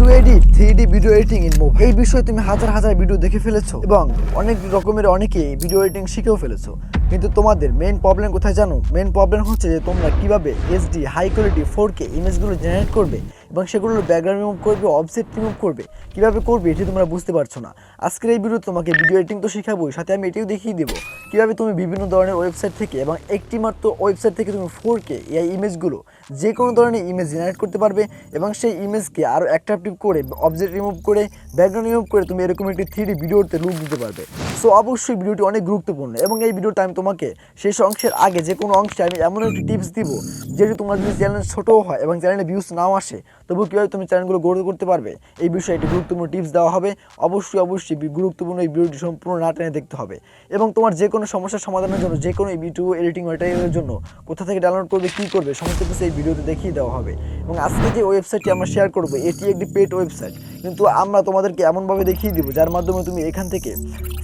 To edit three D video editing in move এই বিষয়ে তুমি হাজার হাজার ভিডিও দেখে ফেলেছো এবং অনেক রকমের অনেকে ভিডিও এডিটিং শিখেও ফেলেছো। কিন্তু তোমাদের মেন প্রবলেম কোথায় জানো? মেন প্রবলেম হচ্ছে যে তোমরা কীভাবে HD high quality four K ইমেজগুলো generate করবে। এবং সেগুলোর ব্যাকগ্রাউন্ড রিমুভ করবে অবজেক্ট রিমুভ করবে। কীভাবে করবে এটি তোমরা বুঝতে পারছ না। আজকের এই ভিডিও তোমাকে ভিডিও এডিটিং তো শেখাবোই, সাথে আমি এটিও দেখিয়ে দেবো। কীভাবে তুমি বিভিন্ন ধরনের ওয়েবসাইট থেকে এবং একটি মাত্র ওয়েবসাইট থেকে তুমি ফোর কে এই ইমেজগুলো যে কোনো ধরনের ইমেজ জেনারেট করতে পারবে এবং সেই ইমেজকে আরও অ্যাট্রাকটিভ করে অবজেক্ট রিমুভ করে ব্যাকগ্রাউন্ড রিমুভ করে তুমি এরকম একটি থ্রি ভিডিওতে লুক দিতে পারবে। সো অবশ্যই ভিডিওটি অনেক গুরুত্বপূর্ণ এবং এই ভিডিওটা আমি তোমাকে শেষ অংশের আগে যে কোনো অংশে আমি এমন একটি টিপস দিব, যেটি তোমার যদি চ্যানেল ছোটো হয় এবং চ্যানেলে ভিউজ নাও আসে তবু কীভাবে তুমি চ্যানেলগুলো গড়ে করতে পারবে? এই বিষয়ে একটি গুরুত্বপূর্ণ টিপস দেওয়া হবে। অবশ্যই অবশ্যই গুরুত্বপূর্ণ এই ভিডিওটি সম্পূর্ণ না টেনে দেখতে হবে। এবং তোমার যে কোনো সমস্যার সমাধানের জন্য যে কোনো ভিডিও এডিটিং ম্যাটেরিয়ালের জন্য কোথা থেকে ডাউনলোড করবে, কী করবে, সমস্ত কিছু এই ভিডিওতে দেখিয়ে দেওয়া হবে। এবং আজকে যে ওয়েবসাইটটি আমরা শেয়ার করব, এটি একটি পেড ওয়েবসাইট কিন্তু আমরা তোমাদেরকে এমনভাবে দেখিয়ে দিব, যার মাধ্যমে তুমি এখান থেকে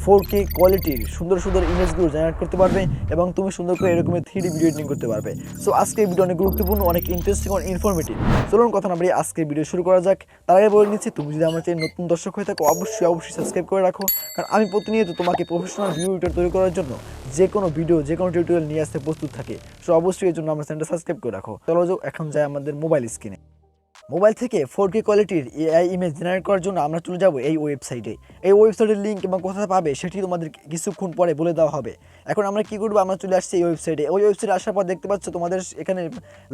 ফোর কে কোয়ালিটির সুন্দর সুন্দর ইমেজগুলো জেনারেট করতে পারবে এবং তুমি সুন্দর করে এরকমের থ্রি ডি ভিডিও এডিটিং করতে পারবে। সো আজকে ভিডিও অনেক গুরুত্বপূর্ণ, অনেক ইন্টারেস্টিং ও ইনফরমেটিভ চলুন কথা না বাড়িয়ে আজকে ভিডিও শুরু করা যাক। তার আগে বলে নিচ্ছি, তুমি যদি আমার চ্যানেল নতুন দর্শক হয়ে থাকো, অবশ্যই অবশ্যই সাবস্ক্রাইব করে রাখো। কারণ আমি প্রতিনিয়ত তোমাকে প্রফেশনাল ভিডিও এডিটর তৈরি করার জন্য যে কোনো ভিডিও যে কোনো টিউটোরিয়াল নিয়ে আসতে প্রস্তুত থাকে। সো অবশ্যই এর জন্য আমার চ্যানেলটা সাবস্ক্রাইব করে রাখো। চলো এখন যাই আমাদের মোবাইল স্ক্রিনে মোবাইল থেকে ফোর কে কোয়ালিটির এআই ইমেজ জেনারেট করার জন্য আমরা চলে যাব এই ওয়েবসাইটে এই ওয়েবসাইটের লিঙ্ক এবং কোথায় পাবে সেটি তোমাদের কিছুক্ষণ পরে বলে দেওয়া হবে। এখন আমরা কী করব? আমরা চলে আসছি এই ওয়েবসাইটে ওই ওয়েবসাইটে আসার পর দেখতে পাচ্ছ তোমাদের এখানে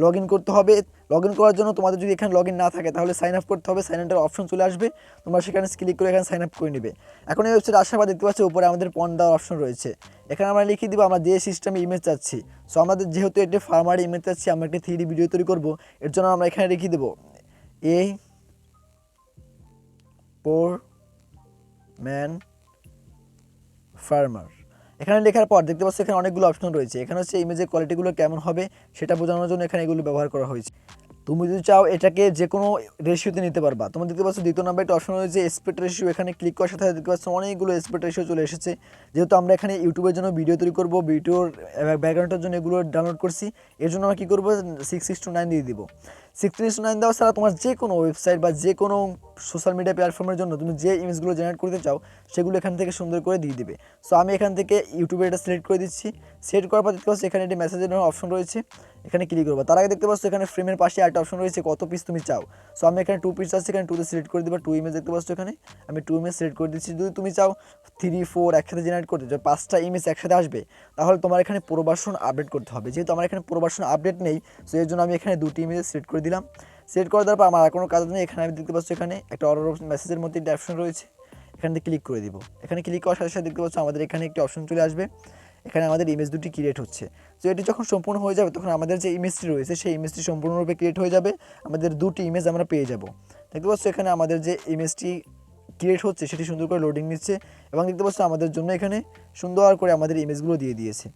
লগ করতে হবে। লগ করার জন্য তোমাদের যদি এখানে লগ না থাকে তাহলে সাইন আপ করতে হবে। সাইন আপের অপশন চলে আসবে। তোমরা সেখানে ক্লিক করে এখানে সাইন আপ করে নেবে। এখন এই ওয়েবসাইটে আসার পর দেখতে পাচ্ছ উপরে আমাদের পণ দেওয়ার অপশন রয়েছে। এখানে আমরা লিখে দিব, আমরা যে সিস্টেমে ইমেজ চাচ্ছি। সো আমাদের যেহেতু একটি ফার্মার ইমেজ চাচ্ছি, আমরা একটি থ্রি ভিডিও তৈরি করব। এর জন্য আমরা এখানে লিখে দেবো এ পোর ম্যান ফার্মার এখানে লেখার পর দেখতে পাচ্ছ এখানে অনেকগুলো অপশন রয়েছে। এখানে হচ্ছে ইমেজের কোয়ালিটিগুলো কেমন হবে সেটা বোঝানোর জন্য এখানে এগুলো ব্যবহার করা হয়েছে। তুমি যদি চাও এটাকে যে কোনো রেশিওতে নিতে পারবা। তোমার দেখতে পাচ্ছ দ্বিতীয় নাম্বার একটা অপশন রয়েছে এসপেক্ট রেশিও এখানে ক্লিক করার সাথে দেখতে পাচ্ছ অনেকগুলো এসপেক্ট রেশিও চলে এসেছে। যেহেতু আমরা এখানে ইউটিউবের জন্য ভিডিও তৈরি করব ভিডিওর ব্যাকগ্রাউন্ডের জন্য এগুলো ডাউনলোড করছি, এর জন্য আমরা কী করব? সিক্স সিক্স টু নাইন দিয়ে দিব। সিক্স টু নাইন দেওয়া ছাড়া তোমার যে কোনো ওয়েবসাইট বা যে কোনো সোশ্যাল মিডিয়া প্ল্যাটফর্মের জন্য তুমি যে ইমেজগুলো জেনারেট করতে চাও, সেগুলো এখান থেকে সুন্দর করে দিয়ে দিবে। সো আমি এখান থেকে ইউটিউবে এটা সিলেক্ট করে দিচ্ছি। সিলেক্ট করার পর দেখতে পাচ্ছ এখানে একটি মেসেজের অপশন রয়েছে। এখানে ক্লিক করব। তার আগে দেখতে পাচ্ছ এখানে ফ্রেমের পাশে একটা অপশন রয়েছে, কত পিস তুমি চাও। সো আমি এখানে টু পিস আছে, এখানে টুতে সিলেক্ট করে দিবা টু ইমেজ দেখতে পাচ্ছ এখানে। আমি টু ইমেজ সিলেক্ট করে দিচ্ছি। যদি তুমি চাও থ্রি ফোর একসাথে জেনারেট করতে চাও পাঁচটা ইমেজ একসাথে আসবে, তাহলে তোমার এখানে প্রবাসন আপডেট করতে হবে। যেহেতু আমার এখানে প্রবাসন আপডেট নেই সো এর জন্য আমি এখানে দুটি ইমেজ সিলেক্ট করে দিলাম। সিলেক্ট করে দেওয়ার পর আমার আর কোনো কাজ নেই। এখানে আমি দেখতে পাচ্ছি এখানে একটা অর্ডার মেসেজের মধ্যে একটা অপশন রয়েছে। এখান ক্লিক করে দিব। এখানে ক্লিক করার সাথে সাথে দেখতে পাচ্ছ আমাদের এখানে একটি অপশন চলে আসবে। এখানে আমাদের ইমেজ দুটি ক্রিয়েট হচ্ছে। তো এটি যখন সম্পূর্ণ হয়ে যাবে, তখন আমাদের যে ইমেজটি রয়েছে, সেই ইমেজটি সম্পূর্ণরূপে ক্রিয়েট হয়ে যাবে। আমাদের দুটি ইমেজ আমরা পেয়ে যাব। দেখতে পাচ্ছ এখানে আমাদের যে ইমেজটি ক্রিয়েট হচ্ছে, সেটি সুন্দর করে লোডিং নিচ্ছে এবং দেখতে পাচ্ছ আমাদের জন্য এখানে সুন্দর করে আমাদের ইমেজগুলো দিয়ে দিয়েছে।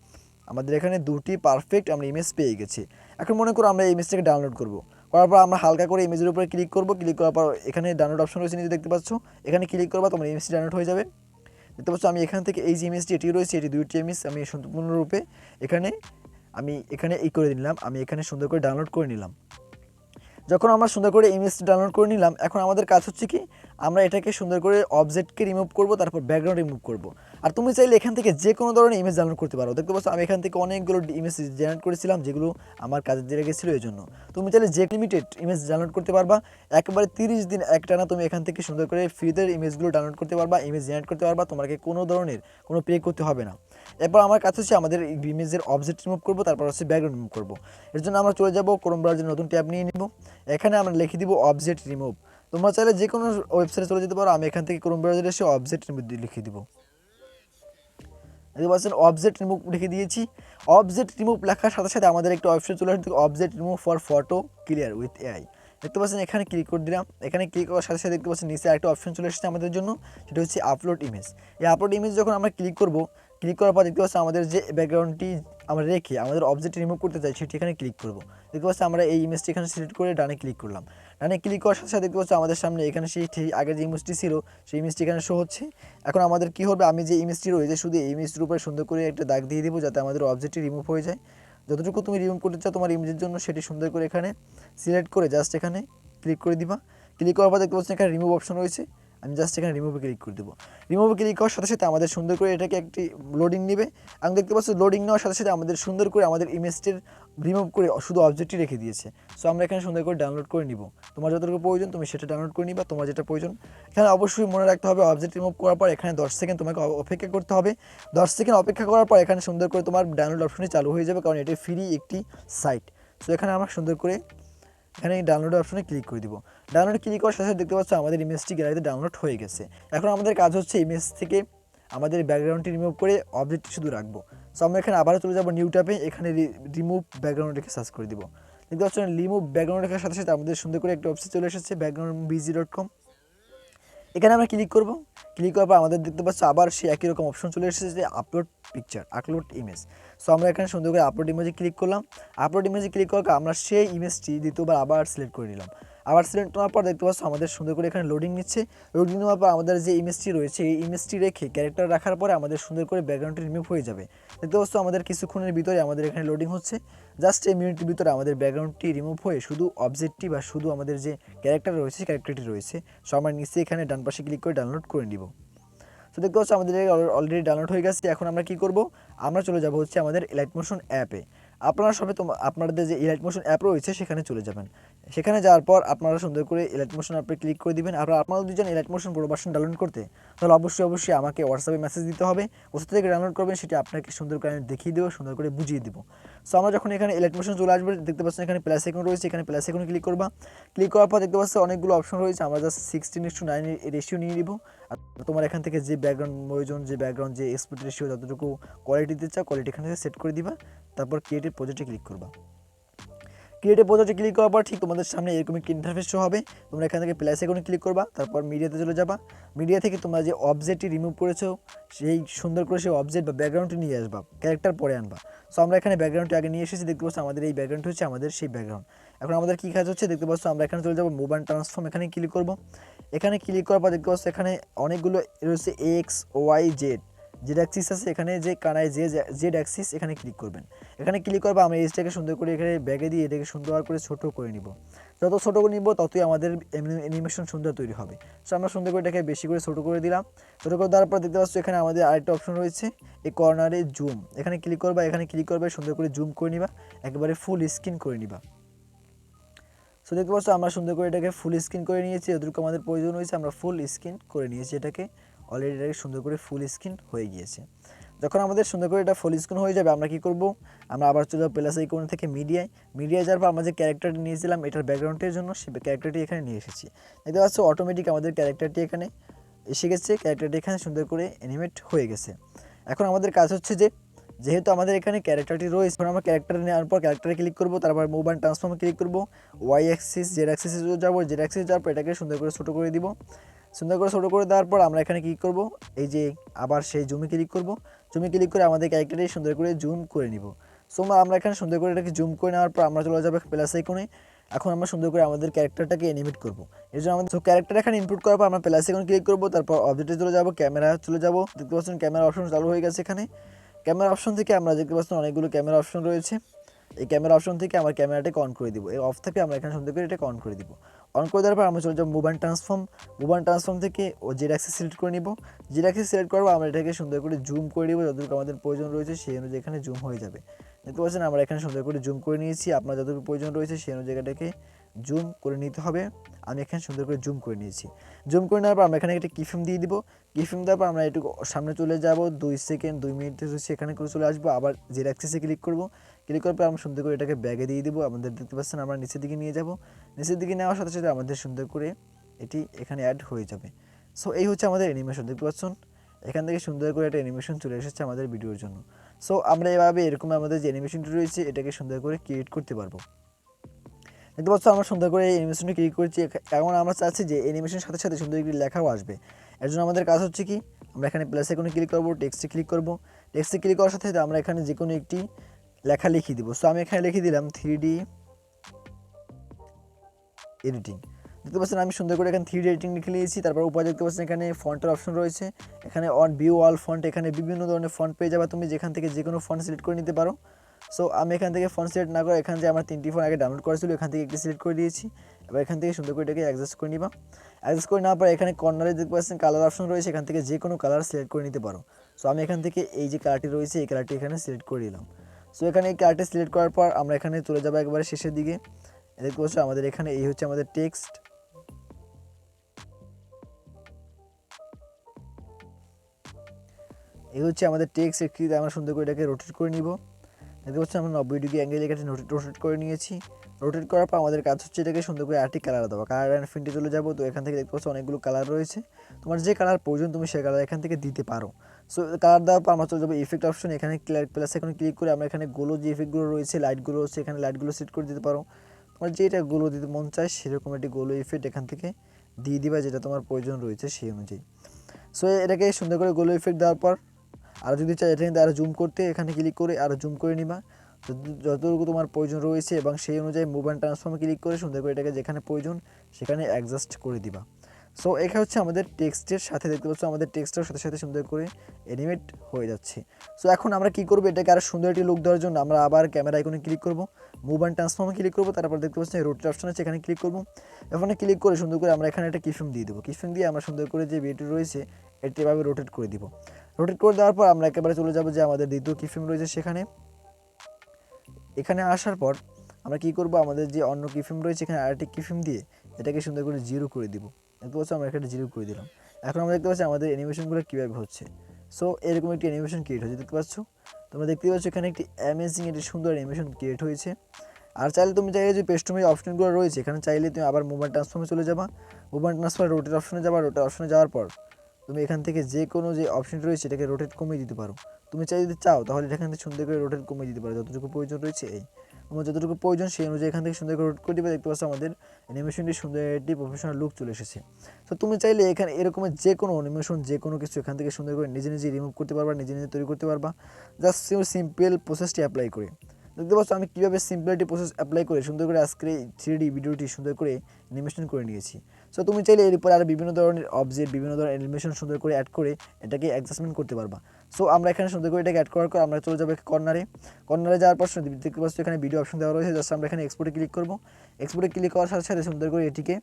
আমাদের এখানে দুটি পারফেক্ট আমরা ইমেজ পেয়ে গেছি। এখন মনে করো আমরা এই ইমেজটাকে ডাউনলোড করব। করার পর আমরা হালকা করে ইমেজের উপরে ক্লিক করব। ক্লিক করার পর এখানে ডাউনলোড অপশন রয়েছে, নিজে দেখতে পাচ্ছ। এখানে ক্লিক করবা, তোমার ইমেজটি ডাউনলোড হয়ে যাবে। দেখতে পাচ্ছ, আমি এখান থেকে এই যে ইমেজটি এটি রয়েছে, এটি দুইটি ইমেজ আমি সম্পূর্ণরূপে এখানে, আমি এখানে এই করে নিলাম, আমি এখানে সুন্দর করে ডাউনলোড করে নিলাম। যখন আমরা সুন্দর করে ইমেজটি ডাউনলোড করে নিলাম, এখন আমাদের কাজ হচ্ছে কি আমরা এটাকে সুন্দর করে অবজেক্টকে রিমুভ করব, তারপর ব্যাকগ্রাউন্ড রিমুভ করব। আর তুমি চাইলে এখান থেকে যে কোনো ধরনের ইমেজ ডাউনলোড করতে পারো। দেখতে পাচ্ছ, আমি এখান থেকে অনেকগুলো ইমেজ জেনারেট করেছিলাম, যেগুলো আমার কাজে দিয়ে গেছিল এই জন্য তুমি চাইলে যে লিমিটেড ইমেজ ডাউনলোড করতে পারবা, একবারে তিরিশ দিন একটানা তুমি এখান থেকে সুন্দর করে ফ্রিতে ইমেজগুলো ডাউনলোড করতে পারবা ইমেজ জেনারেট করতে পারবা, তোমাকে কোনো ধরনের কোনো পে করতে হবে না। এরপর আমার কাছে হচ্ছে আমাদের ইমেজের অবজেক্ট রিমুভ করব, তারপর হচ্ছে ব্যাকগ্রাউন্ড রিমুভ করব। এর জন্য আমরা চলে যাব ক্রোম ব্রাউজার নতুন ট্যাব নিয়ে নিব। এখানে আমরা লিখে দিব অবজেক্ট রিমুভ তোমরা চাইলে যে কোনো ওয়েবসাইটে চলে যেতে পারো, আমি এখান থেকে ক্রোম ব্রাউজারে এসে অবজেক্ট রিমুভ লিখে দিব। দেখতে পাচ্ছেন অবজেক্ট রিমুভ লিখে দিয়েছি। অবজেক্ট রিমুভ লেখার সাথে সাথে আমাদের একটা অপশন চলে আসবে object remove for photo clear with AI দেখতে পাচ্ছেন, এখানে ক্লিক করে দিলাম। এখানে ক্লিক করার সাথে সাথে দেখতে পাচ্ছেন, নিচে একটা অপশন চলে এসেছে আমাদের জন্য, সেটা হচ্ছে আপলোড ইমেজ এই আপলোড ইমেজ যখন আমরা ক্লিক করব ক্লিক করার পর দেখতে পাচ্ছি আমাদের যে ব্যাকগ্রাউন্ডটি আমরা রেখে, আমাদের অবজেক্ট রিমুভ করতে চাই, সেটি এখানে ক্লিক করব। দেখতে পাচ্ছি আমরা এই ইমেজটি এখানে সিলেক্ট করে ডানে ক্লিক করলাম। ডানে ক্লিক করার সাথে সাথে দেখতে পাচ্ছি আমাদের সামনে এখানে সেই আগে যে ইমেজটি ছিল, সেই ইমেজটি এখানে শো হচ্ছে। এখন আমাদের কি হবে? আমি যে ইমেজটি রয়েছে, শুধু এই ইমেজটির উপরে সুন্দর করে একটা দাগ দিয়ে দিব যাতে আমাদের অবজেক্টটি রিমুভ হয়ে যায়। যতটুকু তুমি রিমুভ করতে চাও তোমার ইমেজের জন্য সেটি সুন্দর করে এখানে সিলেক্ট করে জাস্ট এখানে ক্লিক করে দিবা। ক্লিক করার পর দেখতে পাচ্ছেন এখানে রিমুভ অপশন রয়েছে। আমি জাস্ট এখানে রিমুভে ক্লিক করে দেবো। রিমুভে ক্লিক করার সাথে সাথে আমাদের সুন্দর করে এটাকে একটি লোডিং নেবে। আমি দেখতে পাচ্ছি লোডিং নেওয়ার সাথে সাথে আমাদের সুন্দর করে আমাদের ইমেজটির রিমুভ করে শুধু অবজেক্টটি রেখে দিয়েছে। সো আমরা এখানে সুন্দর করে ডাউনলোড করে নিব। তোমার যতটুকু প্রয়োজন, তুমি সেটা ডাউনলোড করে নিবা। তোমার যেটা প্রয়োজন, এখানে অবশ্যই মনে রাখতে হবে অবজেক্ট রিমুভ করার পর এখানে দশ সেকেন্ড তোমাকে অপেক্ষা করতে হবে। দশ সেকেন্ড অপেক্ষা করার পর এখানে সুন্দর করে তোমার ডাউনলোড অপশনটি চালু হয়ে যাবে। কারণ এটি ফ্রি একটি সাইট সো এখানে আমরা সুন্দর করে এখানে ডাউনলোড অপশনে ক্লিক করে দিব। ডাউনলোড ক্লিক করার সাথে দেখতে পাচ্ছ আমাদের ইমেজটি গ্যালারিতে ডাউনলোড হয়ে গেছে। এখন আমাদের কাজ হচ্ছে ইমেজ থেকে আমাদের ব্যাকগ্রাউন্ডটি রিমুভ করে অবজেক্টটি শুধু রাখব। সো আমরা এখানে আবারও চলে যাব নিউ ট্যাপে এখানে রিমুভ ব্যাকগ্রাউন্ড রেখে সার্চ করে দিব। দেখতে পাচ্ছ রিমুভ ব্যাকগ্রাউন্ড রেখার সাথে সাথে আমাদের সুন্দর করে একটা অপশন চলে এসেছে ব্যাকগ্রাউন্ড বিজি ডট কম এখানে আমরা ক্লিক করব। ক্লিক করার পর আমাদের দেখতে পাচ্ছি আবার সেই একই রকম অপশন চলে এসেছে, যে upload picture upload image so আমরা এখানে সুন্দর করে আপলোড ইমেজে ক্লিক করলাম। আপলোড ইমেজে ক্লিক করার আমরা সেই ইমেজটি দ্বিতীয়বার আবার সিলেক্ট করে নিলাম। আবার সিলেক্ট করার পর দেখতে পাচ্ছ আমাদের সুন্দর করে এখানে লোডিং নিচ্ছে। লোডিং নেওয়ার পর আমাদের যে ইমেজটি রয়েছে, এই ইমেজটি রেখে ক্যারেক্টার রাখার পরে আমাদের সুন্দর করে ব্যাকগ্রাউন্ডটি রিমুভ হয়ে যাবে। দেখতে পাচ্ছ আমাদের কিছুক্ষণের ভিতরে আমাদের এখানে লোডিং হচ্ছে। জাস্ট এই মিনিটের ভিতরে আমাদের ব্যাকগ্রাউন্ডটি রিমুভ হয়ে শুধু অবজেক্টটি বা শুধু আমাদের যে ক্যারেক্টার রয়েছে ক্যারেক্টারটি রয়েছে। সো আমরা নিচে এখানে ডান পাশে ক্লিক করে ডাউনলোড করে নিব। তো দেখতে পাচ্ছ, আমাদের অলরেডি ডাউনলোড হয়ে গেছে। এখন আমরা কি করব? আমরা চলে যাব হচ্ছে আমাদের ইলাইট মোশন অ্যাপে আপনারা সবে আপনাদের যে ইলাইট মোশন অ্যাপ রয়েছে, সেখানে চলে যাবেন। সেখানে যাওয়ার পর আপনারা সুন্দর করে ইলাইট মোশন অ্যাপে ক্লিক করে দিবেন। আর আপনারা যদি চান ইলাইট মোশন পুরো ভার্সন ডাউনলোড করতে তাহলে অবশ্যই অবশ্যই আমাকে হোয়াটসঅ্যাপে মেসেজ দিতে হবে। কোথা থেকে ডাউনলোড করবেন সেটা আপনাকে সুন্দর করে আমি দেখিয়ে দেবো, সুন্দর করে বুঝিয়ে দেবো। সো আমরা যখন এখানে ইলাইট মোশন চলে আসবে, দেখতে পাচ্ছেন এখানে প্লাস আইকন রয়েছে, এখানে প্লাস আইকনে ক্লিক করবা। ক্লিক করার পর দেখতে পাচ্ছেন অনেকগুলো অপশন রয়েছে, আমরা just sixteen is to nine ratio নিয়ে নিব। আর তোমার এখান থেকে যে ব্যাকগ্রাউন্ড প্রয়োজন, যে ব্যাকগ্রাউন্ড যে এক্সপোর্ট রেশিও যতটুকু কোয়ালিটি দিতে চাও কোয়ালিটি এখানে সেট করে দিবা। তারপর ক্রিয়েটিভ প্রজেক্টে ক্লিক করবা। ক্রিয়েটিভ প্রজেক্টে ক্লিক করার পর ঠিক তোমাদের সামনে এরকম একটি ইন্টারফেস শো হবে। তোমরা এখান থেকে প্লাস আইকনে ক্লিক করবা, তারপর মিডিয়াতে চলে যাবা। মিডিয়া থেকে তোমরা যে অবজেক্টটি রিমুভ করেছ, সেই সুন্দর করে সেই অবজেক্ট বা ব্যাকগ্রাউন্ডটি নিয়ে আসবা ক্যারেক্টার পরে আনবা। সো আমরা এখানে ব্যাকগ্রাউন্ডটি আগে নিয়ে এসেছি, দেখতে পাচ্ছ আমাদের এই ব্যাকগ্রাউন্ড হচ্ছে আমাদের সেই ব্যাকগ্রাউন্ড এখন আমাদের কী কাজ হচ্ছে, দেখতে পাচ্ছ আমরা এখানে চলে যাব মোবাইল ট্রান্সফর্ম এখানে ক্লিক করব। এখানে ক্লিক করার পর দেখতে পাচ্ছ এখানে অনেকগুলো রয়েছে X Y Z Z axis আছে, এখানে যে কানায় যে জেড অ্যাক্সিস এখানে ক্লিক করবেন। এখানে ক্লিক করব, আমরা এজটাকে সুন্দর করে এখানে ব্যাগে দিয়ে এটাকে সুন্দর করে ছোট করে নিব। যত ছোট করে নিব, ততই আমাদের অ্যানিমেশন সুন্দর তৈরি হবে। সো আমরা সুন্দর করে এটাকে বেশি করে ছোট করে দিলাম। ছোট করে দেওয়ার পর দেখতে পাচ্ছ এখানে আমাদের আরেকটা অপশন রয়েছে, এই কর্নারে জুম এখানে ক্লিক করবা, এখানে ক্লিক করবে, সুন্দর করে জুম করে নিবা, একেবারে ফুল স্ক্রিন করে নিবা। সো দেখতে পাচ্ছ আমরা সুন্দর করে এটাকে ফুল স্ক্রিন করে নিয়েছি, যতটুকু আমাদের প্রয়োজন হয়েছে, আমরা ফুল স্ক্রিন করে নিয়েছি এটাকে। অলরেডি এটাকে সুন্দর করে ফুল স্ক্রিন হয়ে গিয়েছে। যখন আমাদের সুন্দর করে এটা ফুল স্ক্রিন হয়ে যাবে, আমরা কি করব? আমরা আবার চলে যাব প্লাস আইকন থেকে মিডিয়ায় মিডিয়ায় যাওয়ার পর আমরা যে ক্যারেক্টারটি নিয়েছিলাম, এটার ব্যাকগ্রাউন্ডের জন্য সেই ক্যারেক্টারটি এখানে নিয়ে এসেছি। দেখতে পাচ্ছ অটোমেটিক আমাদের ক্যারেক্টারটি এখানে এসে গেছে ক্যারেক্টারটি এখানে সুন্দর করে অ্যানিমেট হয়ে গেছে। এখন আমাদের কাজ হচ্ছে যে, যেহেতু আমাদের এখানে ক্যারেক্টারটি রয়েছে আমরা ক্যারেক্টার নেওয়ার পর ক্যারেক্টারে ক্লিক করব, তারপর মোবাইল ট্রান্সফর্মে ক্লিক করব ওয়াই অ্যাক্সিস জেড অ্যাক্সিসে যাব জেড অ্যাক্সিস যাওয়ার পর এটাকে সুন্দর করে ছোটো করে দিব। সুন্দর করে ছোটো করে দেওয়ার পর আমরা এখানে ক্লিক করব? এই যে আবার সেই জুমে ক্লিক করব। জুমে ক্লিক করে আমাদের ক্যারেক্টারটি সুন্দর করে জুম করে নিব। সো আমরা এখানে সুন্দর করে এটাকে জুম করে নেওয়ার পর আমরা চলে যাব প্লাস আইকনে এখন আমরা সুন্দর করে আমাদের ক্যারেক্টারটাকে এনিমেট করব। এর জন্য আমাদের ক্যারেক্টার এখানে ইনপুট করার পর আমরা প্লাস আইকনে ক্লিক করব। তারপর অবজেক্টে চলে যাব ক্যামেরা চলে যাব। দেখতে পাচ্ছেন ক্যামেরা অপশন চালু হয়ে গেছে এখানে। ক্যামেরা অপশন থেকে আমরা দেখতে পাচ্ছেন অনেকগুলো ক্যামেরা অপশন রয়েছে। এই ক্যামেরা অপশন থেকে আমার ক্যামেরাটাকে অন করে দিব। এই অফ থেকে আমরা এখানে সুন্দর করে এটাকে অন করে দিব। অন করে দেওয়ার পর আমরা চলে যাব মোবাইল ট্রান্সফর্ম মোবাইল ট্রান্সফর্ম থেকে ও অ্যাক্সেস সিলেক্ট করে নিব। অ্যাক্সেস সিলেক্ট করব আমরা এটাকে সুন্দর করে জুম করে নিব, যতটুকু আমাদের প্রয়োজন রয়েছে সেই অনুযায়ী এখানে জুম হয়ে যাবে। দেখতে পাচ্ছেন আমরা এখানে সুন্দর করে জুম করে নিয়েছি। আপনার যতটুকু প্রয়োজন রয়েছে সেই অনুযায়ী এটাকে জুম করে নিতে হবে। আমি এখানে সুন্দর করে জুম করে নিয়েছি। জুম করে নেওয়ার পর আমরা এখানে একটা কিফিম দিয়ে দিব। কিফিম দেওয়ার পর আমরা একটু সামনে চলে যাব। দুই সেকেন্ড দুই মিনিট সেখানে করে চলে আসব। আবার জেড অ্যাক্সেসে ক্লিক করব। ক্লিক করার পর আমরা সুন্দর করে এটাকে ব্যাগে দিয়ে দিব। আমাদের দেখতে পাচ্ছেন আমরা নিচের দিকে নিয়ে যাব। নিচের দিকে নেওয়ার সাথে সাথে আমাদের সুন্দর করে এটি এখানে অ্যাড হয়ে যাবে। সো এই হচ্ছে আমাদের অ্যানিমেশন দেখতে পাচ্ছেন? এখান থেকে সুন্দর করে একটা অ্যানিমেশন চলে এসেছে আমাদের ভিডিওর জন্য। সো আমরা এভাবে এরকম আমাদের যে অ্যানিমেশনটি রয়েছে, এটাকে সুন্দর করে ক্রিয়েট করতে পারব। দেখতে পাচ্ছ আমরা সুন্দর করে অ্যানিমেশনটি ক্লিক করেছি। এখন আমরা চাচ্ছি যে অ্যানিমেশনের সাথে সাথে সুন্দর একটি লেখাও আসবে। এর জন্য আমাদের কাজ হচ্ছে কি, আমরা এখানে প্লাস আইকনে ক্লিক করব টেক্সটে ক্লিক করব। টেক্সটে ক্লিক করার সাথে সাথে আমরা এখানে যে কোনো একটি লেখা লিখে দিব। সো আমি এখানে লিখে দিলাম থ্রি ডি এডিটিং দেখতে পাচ্ছেন আমি সুন্দর করে এখানে থ্রি ডি এডিটিং লিখে নিয়েছি। তারপর উপরে দেখতে পাচ্ছেন এখানে ফন্টের অপশন রয়েছে। এখানে অন ভিউ অল ফন্ট এখানে বিভিন্ন ধরনের ফন্ট পেয়ে যাবে। তুমি যেখান থেকে যে কোনো ফন্ট সিলেক্ট করে নিতে পারো। সো আমি এখান থেকে ফোন সিলেক্ট না করে এখান থেকে আমার তিনটি ফোন আগে ডাউনলোড করেছিল এখান থেকে একটি সিলেক্ট করে দিয়েছি। এবার এখান থেকে সুন্দর করে এটাকে অ্যাডজাস্ট করে নিবা। অ্যাডজাস্ট করে নেওয়ার পর এখানে কর্নারে দেখতে পাচ্ছেন কালার অপশন রয়েছে, এখান থেকে যে কোনো কালার সিলেক্ট করে নিতে পারো। সো আমি এখান থেকে এই যে কালারটি রয়েছে, এই কালারটি এখানে সিলেক্ট করে দিলাম। সো এখানে এই কালারটি সিলেক্ট করার পর আমরা এখানে চলে যাব একবারে শেষের দিকে। দেখতে পাচ্ছ আমাদের এখানে এই হচ্ছে আমাদের টেক্সট এই হচ্ছে আমাদের টেক্সট একটি আমরা সুন্দর করে এটাকে রোটেট করে নিব। দেখতে পাচ্ছি আমরা নব্বই ডিগ্রি অ্যাঙ্গেল এখানে রোটেট করে নিয়েছি। রোটেট করার পর আমাদের কাজ হচ্ছে এটাকে সুন্দর করে আরেকটি কালার দেওয়া। কালার অ্যান্ড ফিনটে চলে যাব, তো এখান থেকে দেখতে পাচ্ছ অনেকগুলো কালার রয়েছে। তোমার যে কালার প্রয়োজন, তুমি সেই কালার এখান থেকে দিতে পারো। সো কালার দেওয়ার পর আমরা চলে যাব ইফেক্ট অপশন এখানে ক্লিয়ার প্লাস এখানে ক্লিক করে আমরা এখানে গোলো যে ইফেক্টগুলো রয়েছে লাইটগুলো হচ্ছে এখানে লাইটগুলো সেট করে দিতে পারো। তোমার যেটা গোলো দিতে মন চায়, সেরকম একটি গোলো ইফেক্ট এখান থেকে দিয়ে দিবা, যেটা তোমার প্রয়োজন রয়েছে সেই অনুযায়ী। সো এটাকে সুন্দর করে গোলো ইফেক্ট দেওয়ার পর আর যদি চাই এটা কিন্তু আরও জুম করতে, এখানে ক্লিক করে আরও জুম করে নিবা। যত- যতটুকু তোমার প্রয়োজন রয়েছে এবং সেই অনুযায়ী অ্যান্ড ট্রান্সফর্মে ক্লিক করে সুন্দর করে এটাকে যেখানে প্রয়োজন সেখানে অ্যাডজাস্ট করে দিবা। সো এখানে হচ্ছে আমাদের টেক্সটের সাথে দেখতে পাচ্ছ আমাদের টেক্সটের সাথে সাথে সুন্দর করে এনিমেট হয়ে যাচ্ছে। সো এখন আমরা কি করব? এটাকে আরও সুন্দর একটি লুক দেওয়ার জন্য আমরা আবার ক্যামেরা আইকনে ক্লিক করব। অ্যান্ড ট্রান্সফর্মে ক্লিক করব, তারপর দেখতে পাচ্ছি রোটেট অপশন আছে, এখানে ক্লিক করব। এখানে ক্লিক করে সুন্দর করে আমরা এখানে একটা কিফিম দিয়ে দেবো। কিফিম দিয়ে আমরা সুন্দর করে যে ভিডিও রয়েছে, এটি এভাবে রোটেট করে দিব। রোটেট করে দেওয়ার পর আমরা একেবারে চলে যাব যে আমাদের দ্বিতীয় কিফিম রয়েছে সেখানে। এখানে আসার পর আমরা কি করব? আমাদের যে অন্য কিফিম রয়েছে এখানে আরেকটি কিফিম দিয়ে এটাকে সুন্দর করে জিরো করে দিব। দেখতে পাচ্ছ আমরা এখানে জিরো করে দিলাম। এখন আমরা দেখতে পাচ্ছি আমাদের অ্যানিমেশনগুলো কীভাবে হচ্ছে। সো এরকম একটি অ্যানিমেশন ক্রিয়েট হয়েছে, দেখতে পাচ্ছ? তোমরা দেখতে পাচ্ছ এখানে একটি অ্যামেজিং একটি সুন্দর অ্যানিমেশন ক্রিয়েট হয়েছে। আর চাইলে তুমি চাইলে যে পেস্টমের অপশনগুলো রয়েছে, এখানে চাইলে তুমি আবার মোবাইল ট্রান্সফর্মে চলে যাবা। মোবাইল ট্রান্সফার রোটেট অপশনে যাবা রোটেট অপশনে যাওয়ার পর তুমি এখান থেকে যে কোনো যে অপশন রয়েছে, এটাকে রোটেট কমিয়ে দিতে পারো। তুমি চাই যদি চাও, তাহলে এখান থেকে সুন্দর করে রোটেট কমিয়ে দিতে পারো। যতটুকু প্রয়োজন রয়েছে এই। তোমার যতটুকু প্রয়োজন, সেই অনুযায়ী এখান থেকে সুন্দর করে রোট করে দিবে। দেখতে পাচ্ছ আমাদের অ্যানিমেশনটি সুন্দর একটি প্রফেশনাল লুক চলে এসেছে। তো তুমি চাইলে এখানে এরকমের যে কোনো অ্যানিমেশন যে কোনো কিছু এখান থেকে সুন্দর করে নিজে নিজে রিমুভ করতে পারবা, নিজে নিজে তৈরি করতে পারবা। জাস্ট সিম্পল প্রসেসটি অ্যাপ্লাই করে। দেখতে পাচ্ছ আমি কীভাবে সিম্পলিটি প্রসেস অ্যাপ্লাই করে সুন্দর করে আজকে থ্রি ভিডিওটি সুন্দর করে অ্যানিমেশন করে নিয়েছি। সো তুমি চাইলে এর উপরে আরও বিভিন্ন ধরনের অবজেক্ট বিভিন্ন ধরনের অ্যানিমেশন সুন্দর করে অ্যাড করে এটাকে অ্যাডজাস্টমেন্ট করতে পারবা। সো আমরা এখানে সুন্দর করে এটাকে অ্যাড করার পর আমরা চলে যাব কর্নারে কর্নারে যাওয়ার পর দেখতে পাচ্ছ এখানে ভিডিও অপশন দেওয়া রয়েছে। জাস্ট আমরা এখানে এক্সপোর্টে ক্লিক করব। এক্সপোর্টে ক্লিক করার সাথে সাথে সুন্দর করে এটিকে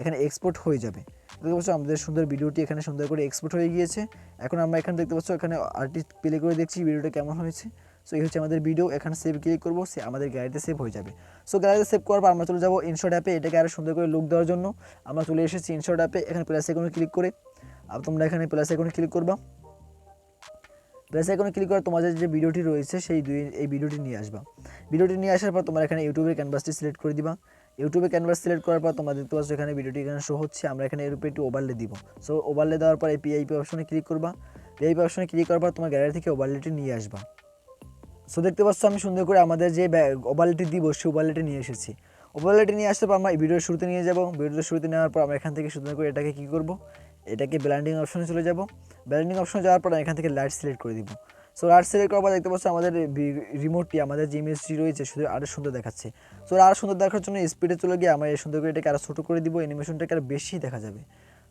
এখানে এক্সপোর্ট হয়ে যাবে। দেখতে পাচ্ছ আমাদের সুন্দর ভিডিওটি এখানে সুন্দর করে এক্সপোর্ট হয়ে গিয়েছে। এখন আমরা এখানে দেখতে পাচ্ছ এখানে আর্টিস্ট প্লে করে দেখছি ভিডিওটা কেমন হয়েছে। সো এই হচ্ছে আমাদের ভিডিও এখানে সেভ ক্লিক করব, সে আমাদের গ্যালারিতে সেভ হয়ে যাবে। সো গ্যালারিতে সেভ করার পর আমরা চলে যাব ইনশট অ্যাপে এটাকে আরও সুন্দর করে লুক দেওয়ার জন্য আমরা চলে এসেছি ইনশট অ্যাপে এখানে প্লাস আইকনে ক্লিক করে আর তোমরা এখানে প্লাস আইকনে ক্লিক করবা। প্লাস আইকনে ক্লিক করে তোমাদের যে ভিডিওটি রয়েছে, সেই দুই, এই ভিডিওটি নিয়ে আসবা। ভিডিওটি নিয়ে আসার পর তোমরা এখানে ইউটিউবের ক্যানভাসটি সিলেক্ট করে দিবা। ইউটিউবে ক্যানভাস সিলেক্ট করার পর তোমরা দেখতে পাচ্ছ এখানে ভিডিওটি এখানে শো হচ্ছে। আমরা এখানে এর উপরে একটু ওভারলে দিব। সো ওভারলে দেওয়ার পর এই পিআইপি অপশনে ক্লিক করবা। পিআইপি অপশনে ক্লিক করার পর তোমার গ্যালারি থেকে ওভারলেটি নিয়ে আসবা। সো দেখতে পাচ্ছ আমি সুন্দর করে আমাদের যে ওভারলেটি দিব সেই ওভারলেটি নিয়ে এসেছি। ওভারলেটি নিয়ে আসতে পর আমরা ভিডিওর শুরুতে নিয়ে যাব। ভিডিওর শুরুতে নেওয়ার পর আমরা এখান থেকে সুন্দর করে এটাকে কী করব? এটাকে ব্ল্যান্ডিং অপশনে চলে যাব। ব্ল্যান্ডিং অপশনে যাওয়ার পর এখান থেকে লাইট সিলেক্ট করে দিব। সো লাইট সিলেক্ট করার পর দেখতে পাচ্ছ আমাদের রিমোটটি আমাদের যে ইমেজটি রয়েছে শুধু আরও সুন্দর দেখাচ্ছে। সো আরও সুন্দর দেখার জন্য স্পিডে চলে গিয়ে আমরা এই সুন্দর করে এটাকে আরও ছোটো করে দিব। অ্যানিমেশনটাকে আরও বেশি দেখা যাবে।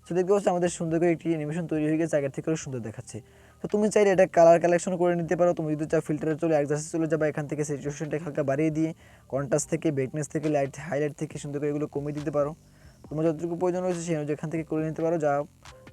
সো দেখতে পাচ্ছ আমাদের সুন্দর করে একটি অ্যানিমেশন তৈরি হয়ে গেছে, আগের থেকে আরও সুন্দর দেখাচ্ছে। তো তুমি চাইলে এটা কালার কালেকশন করে নিতে পারো। তুমি যদি চাও ফিল্টারে চলে একজাস্টে চলে যাবে, এখান থেকে সিচুয়েশনটা হালকা বাড়িয়ে দিয়ে কন্ট্রাস্ট থেকে ব্রাইটনেস থেকে লাইট হাইলাইট থেকে সুন্দর করে এগুলো কমিয়ে দিতে পারো। তোমার যতটুকু প্রয়োজন রয়েছে সেই অনুযায়ী এখান থেকে করে নিতে পারো। যা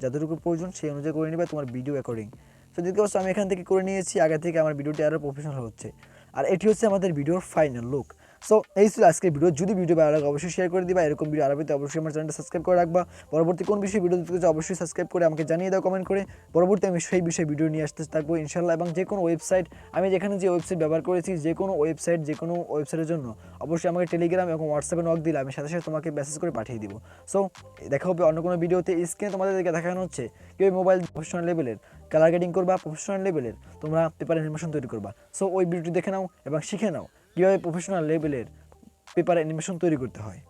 যতটুকু প্রয়োজন সেই অনুযায়ী করে নিবে তোমার ভিডিও অ্যাকর্ডিং তো দেখতে পাচ্ছ আমি এখান থেকে করে নিয়েছি, আগে থেকে আমার ভিডিওটি আরও প্রফেশনাল হচ্ছে। আর এটি হচ্ছে আমাদের ভিডিওর ফাইনাল লুক সো এই ছিল আজকের ভিডিও যদি ভিডিও ভালো লাগে, অবশ্যই শেয়ার করে দিবা। এরকম ভিডিও আরবিতে অবশ্যই আমার চ্যানেলটা সাবস্ক্রাইব করে রাখবা। পরবর্তী কোন বিষয়ে ভিডিও চাও, অবশ্যই সাবস্ক্রাইব করে আমাকে জানিয়ে দাও কমেন্ট করে। পরবর্তী আমি সেই বিষয়ে ভিডিও নিয়ে আসতে থাকব ইনশাল্লাহ এবং যে কোনো ওয়েবসাইট আমি যেখানে যে ওয়েবসাইট ব্যবহার করেছি, যে কোনো ওয়েবসাইট যে কোনো ওয়েবসাইটের জন্য, অবশ্যই আমাকে টেলিগ্রাম এবং হোয়াটসঅ্যাপে নক দিলে আমি সাথে সাথে তোমাকে মেসেজ করে পাঠিয়ে দিব। সো দেখা হবে অন্য কোনো ভিডিওতে স্ক্রিনে তোমাদেরকে দেখানো হচ্ছে কেউ মোবাইল প্রফেশনাল লেভেলের কালার গ্রেডিং করবা প্রফেশনাল লেভেলের তোমরা পেপার অ্যানিমেশন তৈরি করবা। সো ওই ভিডিওটি দেখে নাও এবং শিখে নাও। কীভাবে প্রফেশনাল লেভেলের পেপার অ্যানিমেশন তৈরি করতে হয়?